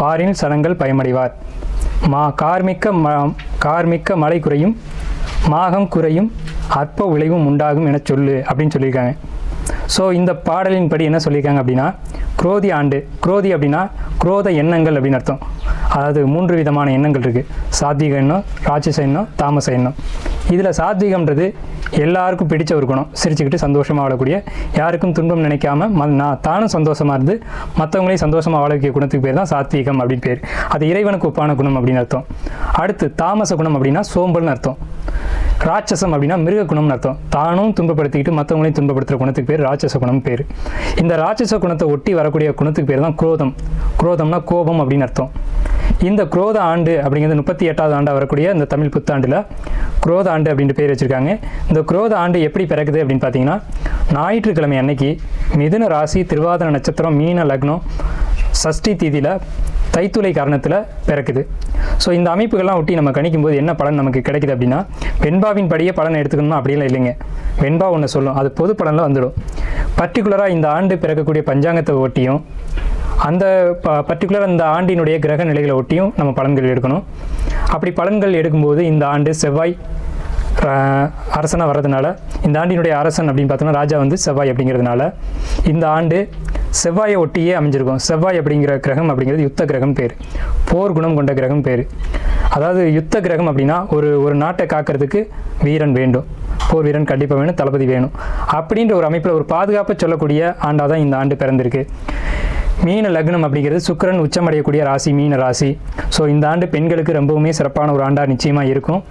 பாரின் சனங்கள் பயமடைவார். மா கார்மிக்க ம கார்மிக்க மழை குறையும் மாகம் குறையும் அற்ப விளைவும் உண்டாகும் என சொல்லு அப்படின்னு சொல்லியிருக்காங்க. ஸோ இந்த பாடலின் படி என்ன சொல்லியிருக்காங்க அப்படின்னா குரோதி ஆண்டு குரோதி அப்படின்னா குரோத எண்ணங்கள் அப்படின்னு அர்த்தம். அதாவது மூன்று விதமான எண்ணங்கள் இருக்குது சாத்விக எண்ணம் ராட்சச எண்ணம் தாமச எண்ணம். இதில் சாத்விகம்ன்றது எல்லாருக்கும் பிடிச்ச ஒரு குணம். சிரிச்சுக்கிட்டு சந்தோஷமாக வாழக்கூடிய யாருக்கும் துன்பம் நினைக்காம ம நான் தானும் சந்தோஷமாக இருந்து மற்றவங்களையும் சந்தோஷமாக வாழக்கூடிய குணத்துக்கு பேர் தான் சாத்வீகம் அப்படின்னு பேர். அது இறைவனுக்கு ஒப்பான குணம் அப்படின்னு அர்த்தம். அடுத்து தாமச குணம் அப்படின்னா சோம்பல்னு அர்த்தம். ராட்சசம் அப்படின்னா மிருக குணம்னு அர்த்தம். தானும் துன்பப்படுத்திக்கிட்டு மற்றவங்களையும் துன்பப்படுத்துகிற குணத்துக்கு பேர் ராட்சச குணம் பேர். இந்த ராட்சச குணத்தை ஒட்டி வரக்கூடிய குணத்துக்கு பேர் தான் குரோதம். குரோதம்னா கோபம் அப்படின்னு அர்த்தம். இந்த குரோத ஆண்டு அப்படிங்கிறது முப்பத்தி எட்டாவது ஆண்டாக வரக்கூடிய இந்த தமிழ் புத்தாண்டில் குரோத ஆண்டு அப்படின்ட்டு பேர் வச்சுருக்காங்க. இந்த குரோத ஆண்டு எப்படி பிறக்குது அப்படின்னு பார்த்தீங்கன்னா ஞாயிற்றுக்கிழமை அன்னைக்கு மிதுன ராசி திருவாதிர நட்சத்திரம் மீன லக்னம் சஷ்டி தீதியில் தைத்துளை காரணத்தில் பிறக்குது. ஸோ இந்த அமைப்புகள்லாம் ஒட்டி நம்ம கணிக்கும்போது என்ன பலன் நமக்கு கிடைக்குது அப்படின்னா வெண்பாவின் படியே பலன் எடுத்துக்கணுமா அப்படிலாம் இல்லைங்க. வெண்பா ஒன்று சொல்லும். அது பொது பலனில் வந்துடும். பர்டிகுலராக இந்த ஆண்டு பிறக்கக்கூடிய பஞ்சாங்கத்தை ஒட்டியும் அந்த ப பர்டிகுலர் அந்த ஆண்டினுடைய கிரக நிலைகளை ஒட்டியும் நம்ம பலன்கள் எடுக்கணும். அப்படி பலன்கள் எடுக்கும்போது இந்த ஆண்டு செவ்வாய் அரசனாக வர்றதுனால இந்த ஆண்டினுடைய அரசன் அப்படின்னு பார்த்தோம்னா ராஜா வந்து செவ்வாய் அப்படிங்கிறதுனால இந்த ஆண்டு செவ்வாயை ஒட்டியே அமைஞ்சிருக்கும். செவ்வாய் அப்படிங்கிற கிரகம் அப்படிங்கிறது யுத்த கிரகம் பேர். போர் குணம் கொண்ட கிரகம் பேர். அதாவது யுத்த கிரகம் அப்படின்னா ஒரு ஒரு நாட்டை காக்கிறதுக்கு வீரன் வேண்டும். போர் வீரன் கண்டிப்பாக வேணும் தளபதி வேணும். அப்படின்ற ஒரு அமைப்பில் ஒரு பாதுகாப்பை சொல்லக்கூடிய ஆண்டாக தான் இந்த ஆண்டு பிறந்திருக்கு. மீன லக்னம் அப்படிங்கிறது சுக்கரன் உச்சமடையக்கூடிய ராசி மீன ராசி. ஸோ இந்த ஆண்டு பெண்களுக்கு ரொம்பவுமே சிறப்பான ஒரு ஆண்டாக நிச்சயமாக இருக்கும்.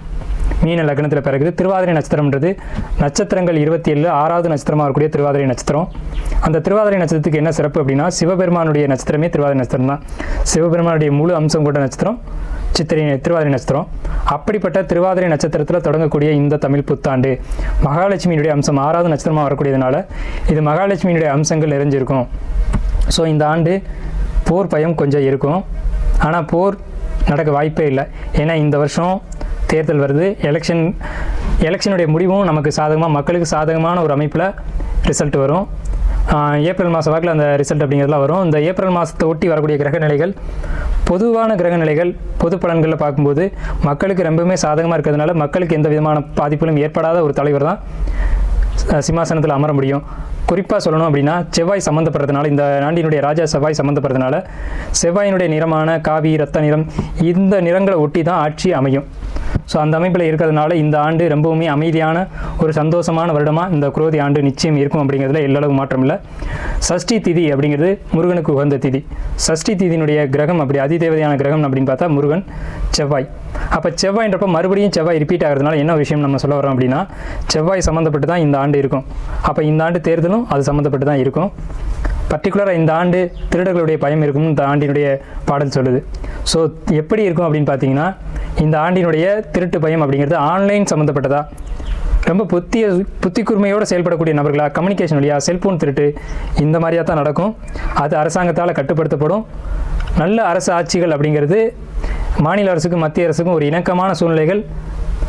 மீன லக்னத்தில் பிறகு திருவாதிரை நட்சத்திரம்ன்றது நட்சத்திரங்கள் இருபத்தி ஏழு ஆறாவது நட்சத்திரமாக இருக்கக்கூடிய திருவாதிரை நட்சத்திரம். அந்த திருவாதிரை நட்சத்திரத்துக்கு என்ன சிறப்பு அப்படின்னா சிவபெருமானுடைய நட்சத்திரமே திருவாதிரை நட்சத்திரம் தான் சிவபெருமானுடைய முழு அம்சம் கொண்ட நட்சத்திரம் சித்திரை திருவாதிரை நட்சத்திரம். அப்படிப்பட்ட திருவாதிரை நட்சத்திரத்தில் தொடங்கக்கூடிய இந்த தமிழ் புத்தாண்டு மகாலட்சுமியினுடைய அம்சம் ஆறாவது நட்சத்திரமாக வரக்கூடியதுனால இது மகாலட்சுமியினுடைய அம்சங்கள் நிறைஞ்சிருக்கும். ஸோ இந்த ஆண்டு போர் பயம் கொஞ்சம் இருக்கும். ஆனால் போர் நடக்க வாய்ப்பே இல்லை. ஏன்னா இந்த வருஷம் தேர்தல் வருது. எலெக்ஷன் எலெக்ஷனுடைய முடிவும் நமக்கு சாதகமாக மக்களுக்கு சாதகமான ஒரு அமைப்பில் ரிசல்ட் வரும். ஏப்ரல் மாத வாக்கில் அந்த ரிசல்ட் அப்படிங்கிறதுலாம் வரும். இந்த ஏப்ரல் மாதத்தை ஒட்டி வரக்கூடிய கிரக நிலைகள் பொதுவான கிரகநிலைகள் பொது பலன்களில் பார்க்கும்போது மக்களுக்கு ரொம்பவுமே சாதகமாக இருக்கிறதுனால மக்களுக்கு எந்த விதமான பாதிப்புகளும் ஏற்படாத ஒரு தலைவர் தான் சிம்மாசனத்தில் அமர முடியும். குறிப்பாக சொல்லணும் அப்படின்னா செவ்வாய் சம்மந்தப்படுறதுனால இந்த நாண்டினுடைய ராஜா செவ்வாய் சம்மந்தப்படுறதுனால செவ்வாயினுடைய நிறமான காவி ரத்த நிறம் இந்த நிறங்களை ஒட்டி தான் ஆட்சி அமையும். ஸோ அந்த அமைப்பில் இருக்கிறதுனால இந்த ஆண்டு ரொம்பவுமே அமைதியான ஒரு சந்தோஷமான வருடமாக இந்த குரோதி ஆண்டு நிச்சயம் இருக்கும் அப்படிங்கிறதுல எல்லளவு மாற்றம் இல்லை சஷ்டி திதி அப்படிங்கிறது முருகனுக்கு உகந்த திதி. சஷ்டி திதியினுடைய கிரகம் அப்படி அதிதேவதையான கிரகம் அப்படின்னு பார்த்தா முருகன் செவ்வாய். அப்போ செவ்வாய்ன்றப்ப மறுபடியும் செவ்வாய் ரிப்பீட் ஆகிறதுனால என்ன விஷயம் நம்ம சொல்ல வரோம் அப்படின்னா செவ்வாய் சம்மந்தப்பட்டு தான் இந்த ஆண்டு இருக்கும். அப்போ இந்த ஆண்டு தேர்தலும் அது சம்மந்தப்பட்டு தான் இருக்கும். பர்டிகுலராக இந்த ஆண்டு திருடர்களுடைய பயம் இருக்கும்னு இந்த ஆண்டினுடைய பாடல் சொல்லுது. ஸோ எப்படி இருக்கும் அப்படின்னு பார்த்தீங்கன்னா இந்த ஆண்டினுடைய திருட்டு பயம் அப்படிங்கிறது ஆன்லைன் சம்மந்தப்பட்டதா ரொம்ப புத்திய புத்திக்குரிமையோடு செயல்படக்கூடிய நபர்களாக கம்யூனிகேஷன் வழியாக செல்ஃபோன் திருட்டு இந்த மாதிரியாக தான் நடக்கும். அது அரசாங்கத்தால் கட்டுப்படுத்தப்படும். நல்ல அரசு ஆட்சிகள் அப்படிங்கிறது மாநில அரசுக்கும் மத்திய அரசுக்கும் ஒரு இணக்கமான சூழ்நிலைகள்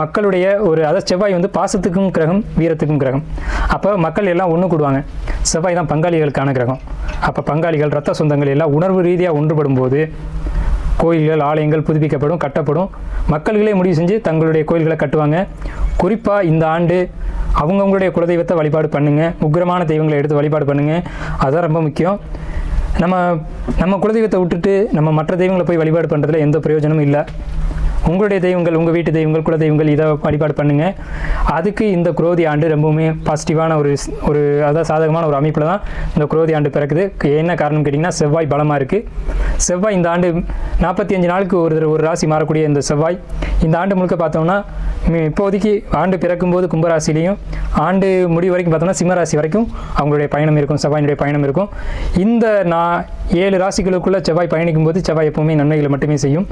மக்களுடைய ஒரு அதாவது செவ்வாய் வந்து பாசத்துக்கும் கிரகம் வீரத்துக்கும் கிரகம். அப்போ மக்கள் எல்லாம் ஒன்று கூடுவாங்க. செவ்வாய் தான் பங்காளிகளுக்கான கிரகம். அப்போ பங்காளிகள் ரத்த சொந்தங்கள் எல்லாம் உணர்வு ரீதியாக ஒன்றுபடும் போது கோயில்கள் ஆலயங்கள் புதுப்பிக்கப்படும் கட்டப்படும். மக்கள்களே முடிவு செஞ்சு தங்களுடைய கோயில்களை கட்டுவாங்க. குறிப்பாக இந்த ஆண்டு அவங்கவுங்களுடைய குலதெய்வத்தை வழிபாடு பண்ணுங்கள் உக்கிரமான தெய்வங்களை எடுத்து வழிபாடு பண்ணுங்கள் அதுதான் ரொம்ப முக்கியம். நம்ம நம்ம குலதெய்வத்தை விட்டுட்டு நம்ம மற்ற தெய்வங்களை போய் வழிபாடு பண்ணுறதுல எந்த பிரயோஜனமும் இல்லை. உங்களுடைய தெய்வங்கள் உங்கள் வீட்டு தெய்வங்கள் குல தெய்வங்கள் இதை வழிபாடு பண்ணுங்கள் அதுக்கு இந்த குரோதி ஆண்டு ரொம்பவுமே பாசிட்டிவான ஒரு ஸ்- ஒரு அதாவது சாதகமான ஒரு அமைப்பில் தான் இந்த குரோதி ஆண்டு பிறக்குது. என்ன காரணம் கேட்டிங்கன்னா செவ்வாய் பலமாக இருக்குது செவ்வாய் இந்த ஆண்டு நாற்பத்தி அஞ்சு நாளுக்கு ஒரு ஒரு ராசி மாறக்கூடிய இந்த செவ்வாய். இந்த ஆண்டு முழுக்க பார்த்தோம்னா இப்போதைக்கு ஆண்டு பிறக்கும்போது கும்பராசிலையும் ஆண்டு முடிவு வரைக்கும் பார்த்தோம்னா சிம்மராசி வரைக்கும் அவங்களுடைய பயணம் இருக்கும் செவ்வாயினுடைய பயணம் இருக்கும். இந்த நான் ஏழு ராசிகளுக்குள்ளே செவ்வாய் பயணிக்கும் போது செவ்வாய் எப்பவுமே நன்மைகளை மட்டுமே செய்யும்.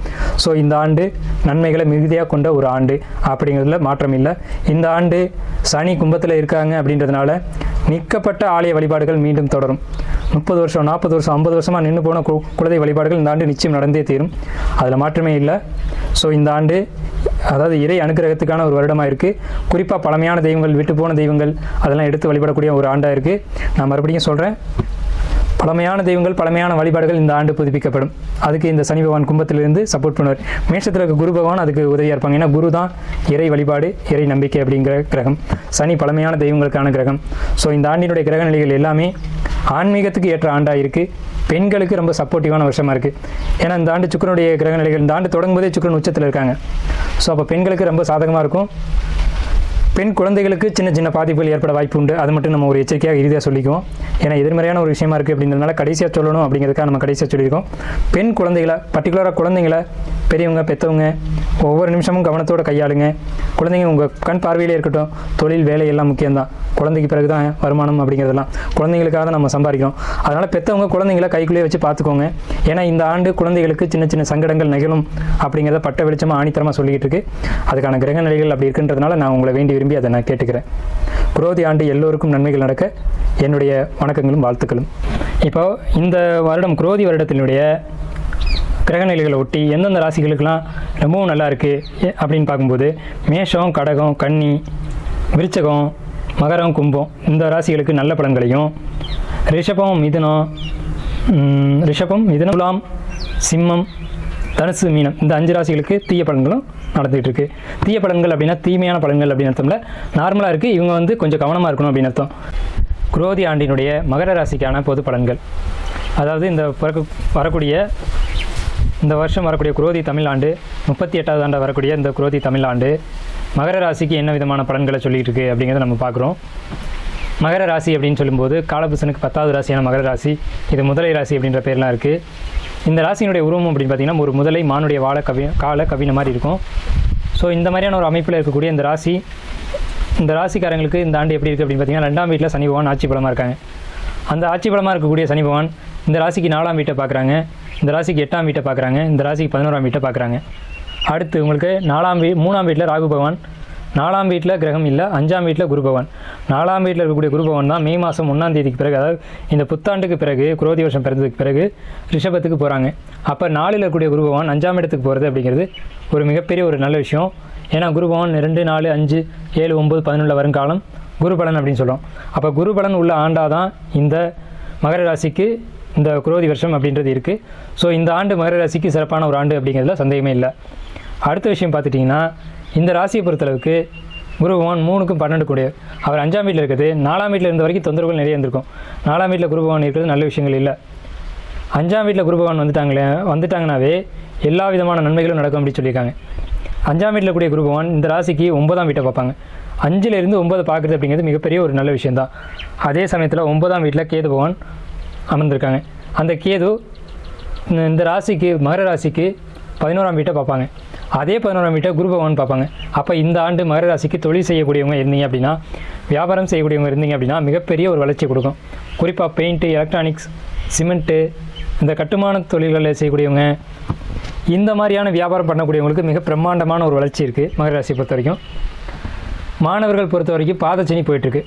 ஸோ இந்த ஆண்டு நன்மைகளை மிகுதியாக கொண்ட ஒரு ஆண்டு. அப்படிங்கிறதுல மாற்றம் இல்லை. இந்த ஆண்டு சனி கும்பத்தில் இருக்காங்க அப்படின்றதுனால நிற்கப்பட்ட ஆலய வழிபாடுகள் மீண்டும் தொடரும். முப்பது வருஷம் நாற்பது வருஷம் ஐம்பது வருஷமாக நின்று போன கு குலதெய்வ வழிபாடுகள் இந்த ஆண்டு நிச்சயம் நடந்தே தீரும். அதில் மாற்றமே இல்லை. ஸோ இந்த ஆண்டு அதாவது இறை அனுக்கிரகத்துக்கான ஒரு வருடமாக இருக்குது குறிப்பாக பழமையான தெய்வங்கள் விட்டு போன தெய்வங்கள் அதெல்லாம் எடுத்து வழிபடக்கூடிய ஒரு ஆண்டாக இருக்குது நான் மறுபடியும் சொல்கிறேன் பழமையான தெய்வங்கள் பழமையான வழிபாடுகள் இந்த ஆண்டு புதுப்பிக்கப்படும். அதுக்கு இந்த சனி பகவான் கும்பத்திலிருந்து சப்போர்ட் பண்ணுவார். மேஷத்தில் இருக்க குரு பகவான் அதுக்கு உதவியாக இருப்பாங்க. ஏன்னா குரு தான் இறை வழிபாடு இறை நம்பிக்கை அப்படிங்கிற கிரகம். சனி பழமையான தெய்வங்களுக்கான கிரகம். ஸோ இந்த ஆண்டினுடைய கிரக நிலைகள் எல்லாமே ஆன்மீகத்துக்கு ஏற்ற ஆண்டாக இருக்குது பெண்களுக்கு ரொம்ப சப்போர்ட்டிவான வருஷமாக இருக்குது ஏன்னா இந்த ஆண்டு சுக்கரனுடைய கிரக நிலைகள் இந்த ஆண்டு தொடங்கும்போதே சுக்கரன் உச்சத்தில் இருக்காங்க. ஸோ அப்போ பெண்களுக்கு ரொம்ப சாதகமாக இருக்கும். பெண் குழந்தைகளுக்கு சின்ன சின்ன பாதிப்புகள் ஏற்பட வாய்ப்பு உண்டு. அது மட்டும் நம்ம ஒரு எச்சரிக்கையாக இறுதியாக சொல்லிக்குவோம். ஏன்னா எதிர்மறையான ஒரு விஷயமா இருக்குது அப்படின்றதுனால கடைசியாக சொல்லணும் அப்படிங்கிறதுக்காக நம்ம கடைசியாக சொல்லியிருக்கோம். பெண் குழந்தைகளை பர்டிகுலராக குழந்தைங்களை பெரியவங்க பெற்றவங்க ஒவ்வொரு நிமிஷமும் கவனத்தோடு கையாளுங்க. குழந்தைங்க உங்கள் கண் பார்வையிலே இருக்கட்டும். தொழில் வேலை எல்லாம் முக்கியம்தான். குழந்தைக்கு பிறகு தான் வருமானம் அப்படிங்கிறதெல்லாம். குழந்தைங்களுக்காக தான் நம்ம சம்பாதிக்கிறோம். அதனால் பெற்றவங்க குழந்தைங்கள கைக்குள்ளேயே வச்சு பார்த்துக்கோங்க. ஏன்னா இந்த ஆண்டு குழந்தைகளுக்கு சின்ன சின்ன சங்கடங்கள் நிகழும் அப்படிங்கிறத பட்ட வெளிச்சமாக ஆணித்தரமாக சொல்லிக்கிட்டு இருக்கு. அதுக்கான கிரக நிலைகள் அப்படி இருக்கின்றதுனால நான் உங்களை வேண்டி விரும்பி அதை நான் கேட்டுக்கிறேன். குரோதி ஆண்டு எல்லோருக்கும் நன்மைகள் நடக்க என்னுடைய வணக்கங்களும் வாழ்த்துக்களும். இப்போ இந்த வருடம் குரோதி வருடத்தினுடைய கிரகநிலைகளை ஒட்டி எந்தெந்த ராசிகளுக்கெல்லாம் ரொம்பவும் நல்லா இருக்குது அப்படின்னு பார்க்கும்போது மேஷம் கடகம் கன்னி விருச்சகம் மகரம் கும்பம் இந்த ராசிகளுக்கு நல்ல பலன்களையும் ரிஷபம் மிதுனம் ரிஷபம் மிதுனம் துலாம் சிம்மம் தனுசு மீனம் இந்த அஞ்சு ராசிகளுக்கு தீய பலன்களும் நடந்துகிட்டு இருக்கு தீய பலன்கள் அப்படின்னா தீமையான பலன்கள் அப்படின்னு அர்த்தம்ல. நார்மலாக இருக்குது இவங்க வந்து கொஞ்சம் கவனமாக இருக்கணும் அப்படின்னு அர்த்தம். குரோதி ஆண்டினுடைய மகர ராசிக்கான பொது பலன்கள். அதாவது இந்த பிறகு வரக்கூடிய இந்த வருஷம் வரக்கூடிய குரோதி தமிழாண்டு முப்பத்தி எட்டாவது ஆண்டு வரக்கூடிய இந்த குரோதி தமிழாண்டு மகர ராசிக்கு என்ன விதமான பலன்களை சொல்லிகிட்டு இருக்கு அப்படிங்கிறத நம்ம பார்க்குறோம். மகர ராசி அப்படின்னு சொல்லும்போது காலபுசனுக்கு பத்தாவது ராசியான மகர ராசி இது முதலை ராசி அப்படின்ற பேர்லாம் இருக்குது இந்த ராசியினுடைய உருவம் அப்படின்னு பார்த்தீங்கன்னா ஒரு முதலை மானுடைய வாழ கவி கால கவின மாதிரி இருக்கும். ஸோ இந்த மாதிரியான ஒரு அமைப்பில் இருக்கக்கூடிய இந்த ராசி இந்த ராசிக்காரங்களுக்கு இந்த ஆண்டு எப்படி இருக்குது அப்படின்னு பார்த்தீங்கன்னா ரெண்டாம் வீட்டில் சனி பகவான் ஆட்சி பலமாக இருக்காங்க. அந்த ஆட்சி பலமாக இருக்கக்கூடிய சனி பகவான் இந்த ராசிக்கு நாலாம் வீட்டை பார்க்குறாங்க இந்த ராசிக்கு எட்டாம் வீட்டை பார்க்குறாங்க இந்த ராசிக்கு பதினோராம் வீட்டை பார்க்குறாங்க அடுத்து உங்களுக்கு நாலாம் வீ மூணாம் வீட்டில் ராகு பகவான் நாலாம் வீட்டில் கிரகம் இல்லை அஞ்சாம் வீட்டில் குருபவன். நாலாம் வீட்டில் இருக்கக்கூடிய குருபவன் தான் மே மாதம் ஒன்றாம் தேதிக்கு பிறகு அதாவது இந்த புத்தாண்டுக்கு பிறகு குரோதி வருஷம் பிறந்ததுக்கு பிறகு ரிஷபத்துக்கு போகிறாங்க அப்போ நாளில் இருக்கக்கூடிய குருபவன் அஞ்சாம் இடத்துக்கு போகிறது அப்படிங்கிறது ஒரு மிகப்பெரிய ஒரு நல்ல விஷயம். ஏன்னா குருபவன் ரெண்டு நாலு அஞ்சு ஏழு ஒம்பது பதினொன்றில் வருங்காலம் குருபலன் அப்படின்னு சொல்கிறோம் அப்போ குருபலன் உள்ள ஆண்டாக தான் இந்த மகர ராசிக்கு இந்த குரோதி வருஷம் அப்படின்றது இருக்குது ஸோ இந்த ஆண்டு மகர ராசிக்கு சிறப்பான ஒரு ஆண்டு அப்படிங்கிறதுல சந்தேகமே இல்லை. அடுத்த விஷயம் பார்த்துட்டிங்கன்னா இந்த ராசியை பொறுத்தளவுக்கு குரு பகவான் மூணுக்கும் பன்னெண்டு கூடிய அவர் அஞ்சாம் வீட்டில் இருக்குது. நாலாம் வீட்டில் இருந்த வரைக்கும் தொந்தரவுகள் நிறைய இருந்திருக்கும். நாலாம் வீட்டில் குரு பகவான் இருக்கிறது நல்ல விஷயங்கள் இல்லை. அஞ்சாம் வீட்டில் குரு பகவான் வந்துட்டாங்களே வந்துட்டாங்கனாவே எல்லா விதமான நன்மைகளும் நடக்கும் அப்படின்னு சொல்லியிருக்காங்க. அஞ்சாம் வீட்டில் கூடிய குரு பகவான் இந்த ராசிக்கு ஒன்பதாம் வீட்டை பார்ப்பாங்க. அஞ்சிலிருந்து ஒன்பது பார்க்குறது அப்படிங்கிறது மிகப்பெரிய ஒரு நல்ல விஷயந்தான் அதே சமயத்தில் ஒன்பதாம் வீட்டில் கேது பகவான் அமர்ந்திருக்காங்க. அந்த கேது இந்த- இந்த ராசிக்கு மகர ராசிக்கு பதினோராம் வீட்டை பார்ப்பாங்க. அதே பதினோராம் வீட்டை குரு பகவான் பார்ப்பாங்க. அப்போ இந்த ஆண்டு மகர ராசிக்கு தொழில் செய்யக்கூடியவங்க இருந்தீங்க அப்படின்னா வியாபாரம் செய்யக்கூடியவங்க இருந்தீங்க அப்படின்னா மிகப்பெரிய ஒரு வளர்ச்சி கொடுக்கும். குறிப்பாக பெயிண்ட்டு எலக்ட்ரானிக்ஸ் சிமெண்ட்டு இந்த கட்டுமான தொழில்களில் செய்யக்கூடியவங்க இந்த மாதிரியான வியாபாரம் பண்ணக்கூடியவங்களுக்கு மிக பிரம்மாண்டமான ஒரு வளர்ச்சி இருக்குது மகர ராசியை பொறுத்த வரைக்கும். மாணவர்கள் பொறுத்த வரைக்கும் பாதச்சனி போயிட்டுருக்கு.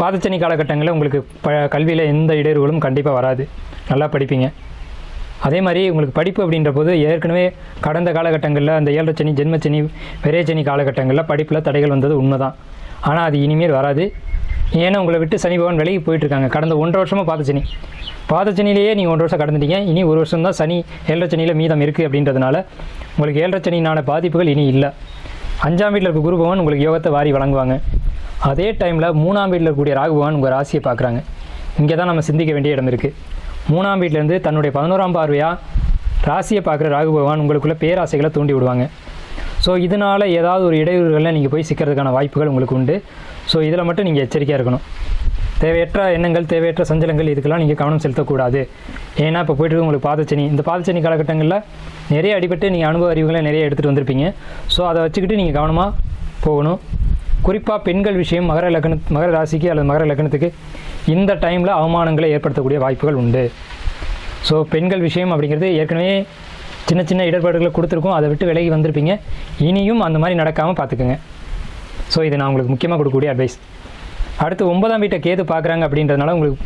பாதச்சனி காலகட்டங்களில் உங்களுக்கு ப கல்வியில் எந்த இடையூறுகளும் கண்டிப்பாக வராது. நல்லா படிப்பீங்க. அதே மாதிரி உங்களுக்கு படிப்பு அப்படின்ற போது ஏற்கனவே கடந்த காலகட்டங்களில் அந்த ஏழரை சனி ஜென்மச்சனி விரைச்சனி காலகட்டங்களில் படிப்பில் தடைகள் வந்தது உண்மைதான். ஆனால் அது இனிமேல் வராது. ஏன்னா உங்களை விட்டு சனி பகவான் விலகி போயிட்டுருக்காங்க. கடந்த ஒன்றரை வருஷமாக பாதச்சனி பாதச்சனிலேயே நீங்கள் ஒன்றரை வருஷம் கடந்துட்டீங்க. இனி ஒரு வருஷம் தான் சனி ஏழரை சனியில் மீதம் இருக்குது அப்படின்றதுனால உங்களுக்கு ஏழரை சனியினான பாதிப்புகள் இனி இல்லை. அஞ்சாம் வீட்டில் இருக்க குரு பகவான் உங்களுக்கு யோகத்தை வாரி வழங்குவாங்க. அதே டைமில் மூணாம் வீட்டில் இருக்கக்கூடிய ராகு பகவான் உங்கள் ராசியை பார்க்குறாங்க. இங்கே தான் நம்ம சிந்திக்க வேண்டிய இடம் இருக்குது மூணாம் வீட்டிலேருந்து தன்னுடைய பதினோராம் பார்வையாக ராசியை பார்க்குற ராகு பகவான் உங்களுக்குள்ள பேராசைகளை தூண்டி விடுவாங்க. ஸோ இதனால் ஏதாவது ஒரு இடையூறுகளில் நீங்கள் போய் சிக்கிறதுக்கான வாய்ப்புகள் உங்களுக்கு உண்டு. ஸோ இதில் மட்டும் நீங்கள் எச்சரிக்கையாக இருக்கணும். தேவையற்ற எண்ணங்கள் தேவையற்ற சஞ்சலங்கள் இதுக்கெல்லாம் நீங்கள் கவனம் செலுத்தக்கூடாது. ஏன்னா இப்போ போயிட்டு உங்களுக்கு பாதச்சனி. இந்த பாதச்சனி காலகட்டங்களில் நிறைய அடிபட்டு நீங்கள் அனுபவ அறிவுகளை நிறைய எடுத்துகிட்டு வந்திருப்பீங்க. ஸோ அதை வச்சுக்கிட்டு நீங்கள் கவனமாக போகணும். குறிப்பாக பெண்கள் விஷயம் மகர லக்ன மகர ராசிக்கு அல்லது மகர லக்னத்துக்கு இந்த டைமில் அவமானங்களை ஏற்படுத்தக்கூடிய வாய்ப்புகள் உண்டு. ஸோ பெண்கள் விஷயம் அப்படிங்கிறது ஏற்கனவே சின்ன சின்ன இடர்பாடுகளை கொடுத்துருக்கோம். அதை விட்டு விலகி வந்திருப்பீங்க. இனியும் அந்த மாதிரி நடக்காமல் பார்த்துக்குங்க. ஸோ இது நான் உங்களுக்கு முக்கியமாக கொடுக்கக்கூடிய அட்வைஸ் அடுத்து ஒன்பதாம் வீட்டை கேது பார்க்குறாங்க அப்படின்றதுனால உங்களுக்கு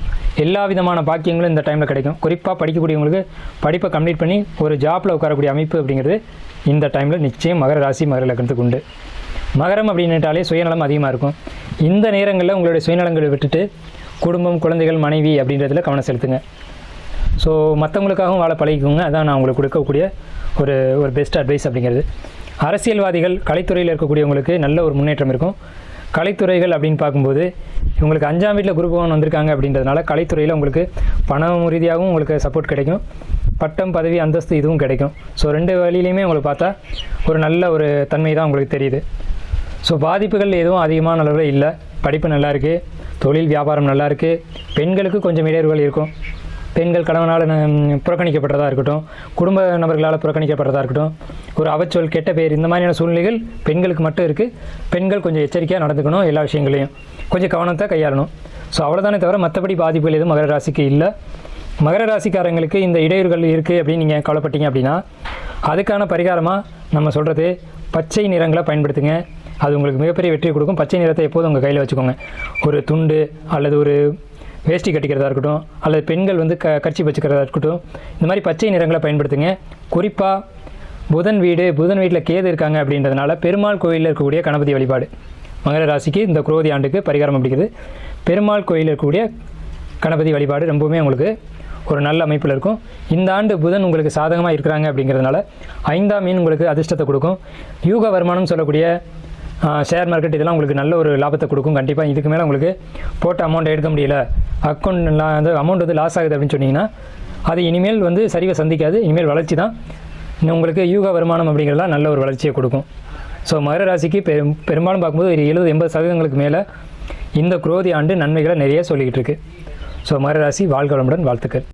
எல்லா விதமான பாக்கியங்களும் இந்த டைமில் கிடைக்கும். குறிப்பாக படிக்கக்கூடியவங்களுக்கு படிப்பை கம்ப்ளீட் பண்ணி ஒரு ஜாப்பில் உட்காரக்கூடிய அமைப்பு அப்படிங்கிறது இந்த டைமில் நிச்சயம் மகர ராசி மகர லக்னத்துக்கு உண்டு. மகரம் அப்படின்னுட்டாலே சுயநலம் அதிகமாக இருக்கும். இந்த நேரங்களில் உங்களுடைய சுயநலங்களை விட்டுட்டு குடும்பம் குழந்தைகள் மனைவி அப்படின்றதில் கவனம் செலுத்துங்க. ஸோ மற்றவங்களுக்காகவும் வாழ பழகிக்கோங்க. அதான் நான் உங்களுக்கு கொடுக்கக்கூடிய ஒரு ஒரு பெஸ்ட் அட்வைஸ் அப்படிங்கிறது. அரசியல்வாதிகள் கலைத்துறையில் இருக்கக்கூடியவங்களுக்கு நல்ல ஒரு முன்னேற்றம் இருக்கும். கலைத்துறைகள் அப்படின்னு பார்க்கும்போது உங்களுக்கு அஞ்சாம் வீட்டில் குரு பகவான் வந்திருக்காங்க அப்படின்றதுனால கலைத்துறையில் உங்களுக்கு பணம் ரீதியாகவும் உங்களுக்கு சப்போர்ட் கிடைக்கும். பட்டம் பதவி அந்தஸ்து இதுவும் கிடைக்கும். ஸோ ரெண்டு வழியிலையுமே உங்களுக்கு பார்த்தா ஒரு நல்ல ஒரு தன்மை தான் உங்களுக்கு தெரியுது. ஸோ பாதிப்புகள் எதுவும் அதிகமான அளவில் இல்லை. படிப்பு நல்லா இருக்குது தொழில் வியாபாரம் நல்லா இருக்குது பெண்களுக்கு கொஞ்சம் இடையூறுகள் இருக்கும். பெண்கள் கணவனால் புறக்கணிக்கப்படுறதா புறக்கணிக்கப்பட்டதாக இருக்கட்டும். குடும்ப நபர்களால் புறக்கணிக்கப்பட்டதாக இருக்கட்டும். ஒரு அவச்சொல் கெட்ட பேர் இந்த மாதிரியான சூழ்நிலைகள் பெண்களுக்கு மட்டும் இருக்குது பெண்கள் கொஞ்சம் எச்சரிக்கையாக நடந்துக்கணும் எல்லா விஷயங்களையும். கொஞ்சம் கவனத்தை கையாளணும். ஸோ அவ்வளோதானே தவிர மற்றபடி பாதிப்புகள் எதுவும் மகர ராசிக்கு இல்லை. மகர ராசிக்காரங்களுக்கு இந்த இடையூறுகள் இருக்குது அப்படின்னு நீங்கள் கவலைப்பட்டீங்க அப்படின்னா அதுக்கான பரிகாரமாக நம்ம சொல்கிறது பச்சை நிறங்களை பயன்படுத்துங்க. அது உங்களுக்கு மிகப்பெரிய வெற்றி கொடுக்கும். பச்சை நிறத்தை எப்போதும் உங்கள் கையில் வச்சுக்கோங்க. ஒரு துண்டு அல்லது ஒரு வேஷ்டி கட்டிக்கிறதா இருக்கட்டும் அல்லது பெண்கள் வந்து க கட்சி வச்சுக்கிறதா இருக்கட்டும் இந்த மாதிரி பச்சை நிறங்களை பயன்படுத்துங்க. குறிப்பாக புதன் வீடு புதன் வீட்டில் கேது இருக்காங்க அப்படின்றதுனால பெருமாள் கோயிலில் இருக்கக்கூடிய கணபதி வழிபாடு. மகர ராசிக்கு இந்த குரோதி ஆண்டுக்கு பரிகாரம் அப்படிங்கிறது. பெருமாள் கோயிலில் இருக்கக்கூடிய கணபதி வழிபாடு ரொம்பவுமே உங்களுக்கு ஒரு நல்ல அமைப்பில் இருக்கும். இந்த ஆண்டு புதன் உங்களுக்கு சாதகமாக இருக்கிறாங்க அப்படிங்கிறதுனால ஐந்தாம் மீன் உங்களுக்கு அதிர்ஷ்டத்தை கொடுக்கும். யூக வருமானம் சொல்லக்கூடிய ஷேர் மார்க்கெட் இதெல்லாம் உங்களுக்கு நல்ல ஒரு லாபத்தை கொடுக்கும். கண்டிப்பாக இதுக்கு மேலே உங்களுக்கு போட்ட அமௌண்ட் எடுக்க முடியல. அக்கௌண்ட் வந்து அமௌண்ட் வந்து லாஸ் ஆகுது அப்படின்னு சொன்னீங்கன்னா அது இனிமேல் வந்து சரிவை சந்திக்காது. இனிமேல் வளர்ச்சி தான். இன்னும் உங்களுக்கு யூக வருமானம் அப்படிங்கிறதுலாம் நல்ல ஒரு வளர்ச்சியை கொடுக்கும். ஸோ மகர ராசிக்கு பெரும் பெரும்பாலும் பார்க்கும்போது ஒரு எழுபது எண்பது சதவீதங்களுக்கு மேலே இந்த குரோதி ஆண்டு நன்மைகளை நிறைய சொல்லிக்கிட்டு இருக்கு. ஸோ மகர ராசி வாழ்க வளமுடன் வாழ்த்துக்கள்.